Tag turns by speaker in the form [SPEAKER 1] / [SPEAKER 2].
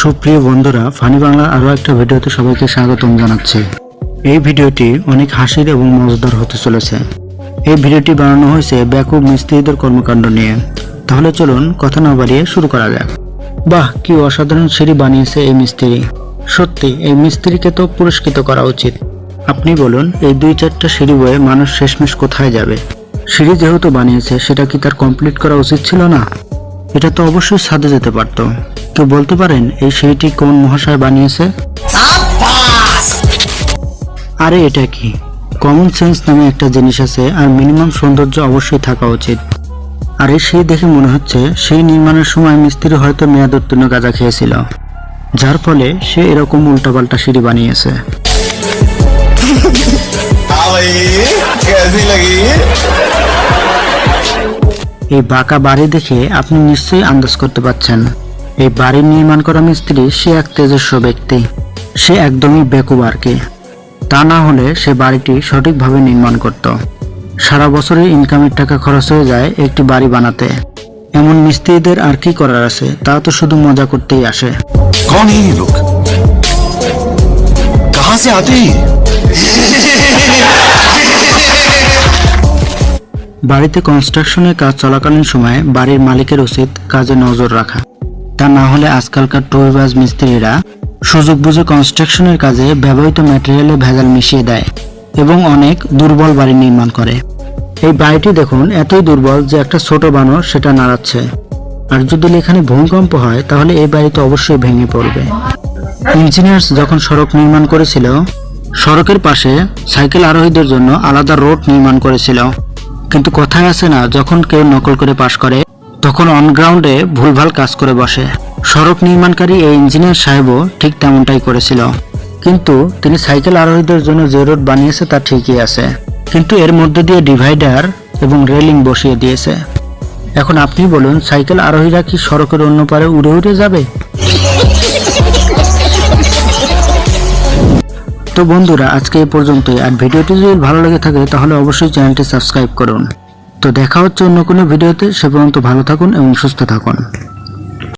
[SPEAKER 1] সুপ্রিয় বন্ধুরা, ফানি বাংলা আরও একটা ভিডিওতে সবাইকে স্বাগতম জানাচ্ছি। এই ভিডিওটি অনেক হাসির এবং মজাদার হতে চলেছে। এই ভিডিওটি বানানো হয়েছে ব্যাকুব মিস্ত্রিদের কর্মকাণ্ড নিয়ে। তাহলে চলুন কথা না বাড়িয়ে শুরু করা যাক। বাহ কি অসাধারণ সিঁড়ি বানিয়েছে এই মিস্ত্রি। সত্যি এই মিস্ত্রিকে তো পুরস্কৃত করা উচিত। আপনি বলুন এই দুই চারটা সিঁড়ি বয়ে মানুষ শেষমেশ কোথায় যাবে? সিঁড়ি যেহেতু বানিয়েছে সেটা কি তার কমপ্লিট করা উচিত ছিল না? এটা তো অবশ্যই ছাদে যেতে পারতো। কেউ বলতে পারেন এই সিঁড়িটি কোন মহাশয় বানিয়েছে? আরে এটা কি? কমন সেন্স নামে একটা জিনিস আছে আর মিনিমাম সৌন্দর্য অবশ্যই থাকা উচিত। আর এই সেই দেখে মনে হচ্ছে সেই নির্মাণের সময় মিস্ত্রি হয়তো মেয়াদ উত্তীর্ণ গাঁজা খেয়েছিল। যার ফলে সে এরকম উল্টাপাল্টা সিঁড়ি বানিয়েছে। এই বাঁকা বাড়ি দেখে আপনি নিশ্চয়ই আন্দাজ করতে পারছেন। এই বাড়ি নির্মাণ করা মিস্ত্রি সে এক তেজস্ব ব্যক্তি। সে একদমই বেকুব আর কি। তা না হলে সে বাড়িটি সঠিকভাবে নির্মাণ করত। সারা বছরের ইনকামের টাকা খরচ হয়ে যায় একটি বাড়ি বানাতে এমন মিস্ত্রিদের আর কি করার আছে তা তো শুধু মজা করতেই আসে
[SPEAKER 2] कौन है ये लोग कहां से आते हैं ये?
[SPEAKER 1] বাড়িতে কনস্ট্রাকশনের কাজ চলাকালীন সময়ে বাড়ির মালিকের উচিত কাজে নজর রাখা তা না হলে আজকালকার টুইবাজ মিস্ত্রিরা সুযোগ বুঝে কনস্ট্রাকশনের কাজে ব্যবহৃত ম্যাটেরিয়ালে ভেজাল মিশিয়ে দেয় এবং অনেক দুর্বল বাড়ি নির্মাণ করে। এই বাড়িটি দেখুন, এতই দুর্বল যে একটা ছোট বানর সেটা নাড়াচ্ছে। আর যদি এখানে ভূমিকম্প হয়, তাহলে এই বাড়ি তো অবশ্যই ভেঙে পড়বে। ইঞ্জিনিয়ার্স যখন সড়ক নির্মাণ করেছিল, সড়কের পাশে সাইকেল আরোহীদের জন্য আলাদা রোড নির্মাণ করেছিল। কিন্তু কথায় আছে না, যখন কেউ নকল করে পাশ করে, তখন অনগ্রাউন্ডে ভুলভাল কাজ করে বসে। সড়ক নির্মাণকারী এই ইঞ্জিনিয়ার সাহেবও ঠিক তেমনটাই করেছিল। কিন্তু তিনি সাইকেল আরোহীদের জন্য যে রোড বানিয়েছে তা ঠিকই আছে। কিন্তু এর মধ্যে দিয়ে ডিভাইডার এবং রেলিং বসিয়ে দিয়েছে। এখন আপনি বলুন, সাইকেল আরোহীরা কি সড়কের অন্য পারে উড়ে উড়ে যাবে? তো বন্ধুরা, আজকে এই পর্যন্তই। আর ভিডিওটি যদি ভালো লেগে থাকে, তাহলে অবশ্যই চ্যানেলটি সাবস্ক্রাইব করুন। তো দেখা হচ্ছে অন্য কোনো ভিডিওতে। সে পর্যন্ত ভালো থাকুন এবং সুস্থ থাকুন।